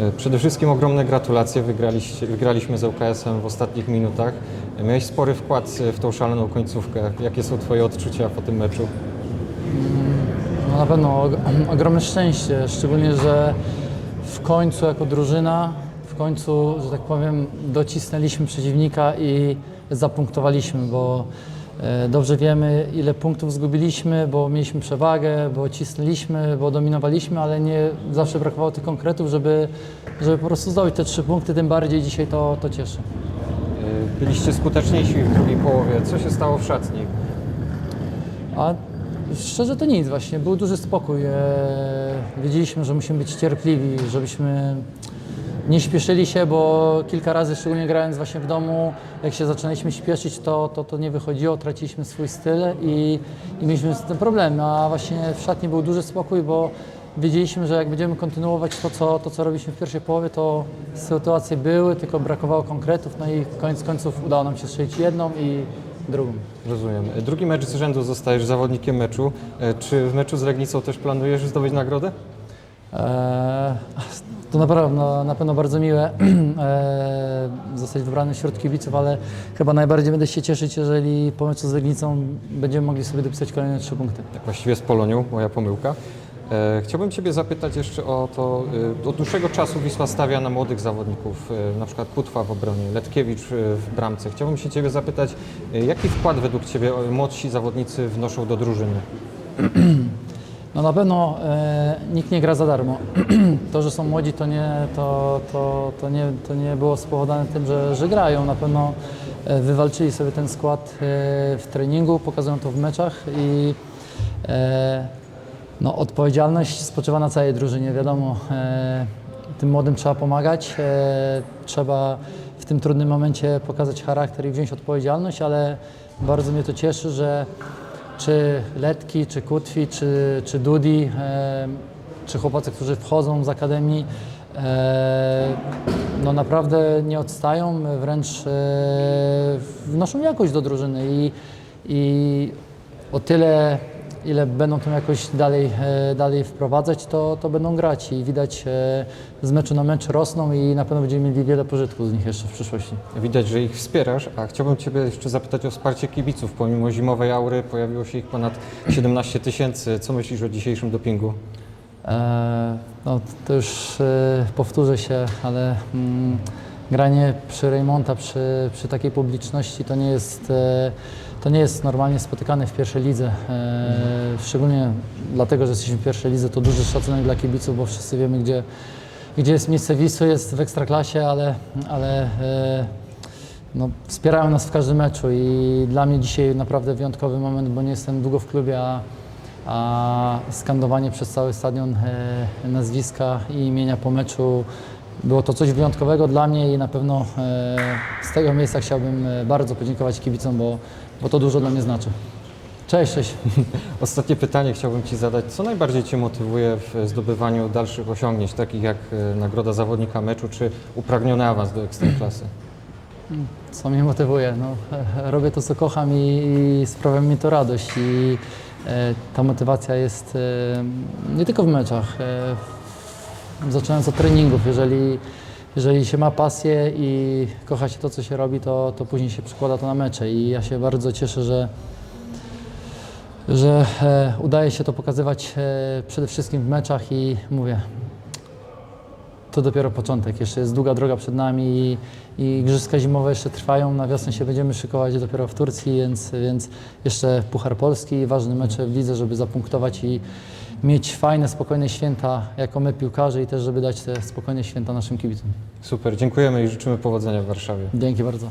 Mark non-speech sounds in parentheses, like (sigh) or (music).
E, Przede wszystkim ogromne gratulacje. Wygraliśmy z ŁKS-em w ostatnich minutach. Miałeś spory wkład w tą szaloną końcówkę. Jakie są Twoje odczucia po tym meczu? No na pewno og- (clears throat) ogromne szczęście, szczególnie, że w końcu jako drużyna, w końcu, że tak powiem, docisnęliśmy przeciwnika i zapunktowaliśmy, bo dobrze wiemy, ile punktów zgubiliśmy, bo mieliśmy przewagę, bo cisnęliśmy, bo dominowaliśmy, ale nie zawsze brakowało tych konkretów, żeby, żeby po prostu zdobyć te trzy punkty, tym bardziej dzisiaj to, to cieszy. E, Byliście skuteczniejsi w drugiej połowie. Co się stało w szatni? A szczerze to nic właśnie, był duży spokój. E, wiedzieliśmy, że musimy być cierpliwi, żebyśmy nie śpieszyli się, bo kilka razy, szczególnie grając właśnie w domu, jak się zaczynaliśmy śpieszyć, to, to, to nie wychodziło, traciliśmy swój styl i, i mieliśmy z tym problem. A właśnie w szatni był duży spokój, bo wiedzieliśmy, że jak będziemy kontynuować to, co, to, co robiliśmy w pierwszej połowie, to sytuacje były, tylko brakowało konkretów, no i koniec końców udało nam się strzelić jedną i drugą. Rozumiem. Drugi mecz z rzędu zostajesz zawodnikiem meczu. E, Czy w meczu z Legnicą też planujesz zdobyć nagrodę? Eee, To naprawdę na, na pewno bardzo miłe zostać wybrany wśród kibiców, ale chyba najbardziej będę się cieszyć, jeżeli po meczu z Legnicą będziemy mogli sobie dopisać kolejne trzy punkty. Tak właściwie z Polonią, moja pomyłka. E, Chciałbym Ciebie zapytać jeszcze o to, e, od dłuższego czasu Wisła stawia na młodych zawodników, e, na przykład Putwa w obronie, Letkiewicz w bramce. Chciałbym się Ciebie zapytać, jaki wkład według Ciebie młodsi zawodnicy wnoszą do drużyny? (clears throat) No na pewno e, nikt nie gra za darmo. (clears throat) to, że są młodzi, to nie, to, to, to nie, to nie było spowodowane tym, że, że grają. Na pewno e, wywalczyli sobie ten skład e, w treningu, pokazują to w meczach i e, no, odpowiedzialność spoczywa na całej drużynie. Wiadomo, e, tym młodym trzeba pomagać, e, trzeba w tym trudnym momencie pokazać charakter i wziąć odpowiedzialność, ale bardzo mnie to cieszy, że czy Letki, czy Kutwi, czy, czy Dudi, e, czy chłopacy, którzy wchodzą z akademii, e, no naprawdę nie odstają, wręcz e, wnoszą jakość do drużyny i, i o tyle, ile będą tą jakość dalej, e, dalej wprowadzać, to, to będą grać i widać e, z meczu na mecz rosną i na pewno będziemy mieli wiele pożytku z nich jeszcze w przyszłości. Widać, że ich wspierasz, a chciałbym Ciebie jeszcze zapytać o wsparcie kibiców. Pomimo zimowej aury pojawiło się ich ponad 17 tysięcy. Co myślisz o dzisiejszym dopingu? E, no, to już e, powtórzę się, ale mm, granie przy Reymonta, przy, przy takiej publiczności to nie jest, e, to nie jest normalnie spotykane w pierwszej lidze. E, szczególnie dlatego, że jesteśmy w pierwszej lidze, to duży szacunek dla kibiców, bo wszyscy wiemy, gdzie, gdzie jest miejsce Wisły, jest w Ekstraklasie, ale, ale e, no, wspierają nas w każdym meczu i dla mnie dzisiaj naprawdę wyjątkowy moment, bo nie jestem długo w klubie, a, a skandowanie przez cały stadion e, nazwiska i imienia po meczu było to coś wyjątkowego dla mnie i na pewno e, z tego miejsca chciałbym bardzo podziękować kibicom, bo, bo to dużo dla mnie znaczy. Cześć, cześć. (laughs) Ostatnie pytanie chciałbym Ci zadać. Co najbardziej Cię motywuje w zdobywaniu dalszych osiągnięć, takich jak e, nagroda zawodnika meczu czy upragniony awans do ekstraklasy? Co mnie motywuje? No, (laughs) robię to, co kocham i, sprawia mi to radość. I e, ta motywacja jest e, nie tylko w meczach, zaczynając od treningów. Jeżeli, jeżeli się ma pasję i kocha się to, co się robi, to, to później się przekłada to na mecze. I ja się bardzo cieszę, że, że e, udaje się to pokazywać e, przede wszystkim w meczach i mówię, to dopiero początek. Jeszcze jest długa droga przed nami i, i igrzyska zimowe jeszcze trwają. Na wiosnę się będziemy szykować dopiero w Turcji, więc, więc jeszcze Puchar Polski i ważne mecze w lidze, żeby zapunktować i mieć fajne, spokojne święta jako my piłkarze i też, żeby dać te spokojne święta naszym kibicom. Super, dziękujemy i życzymy powodzenia w Warszawie. Dzięki bardzo.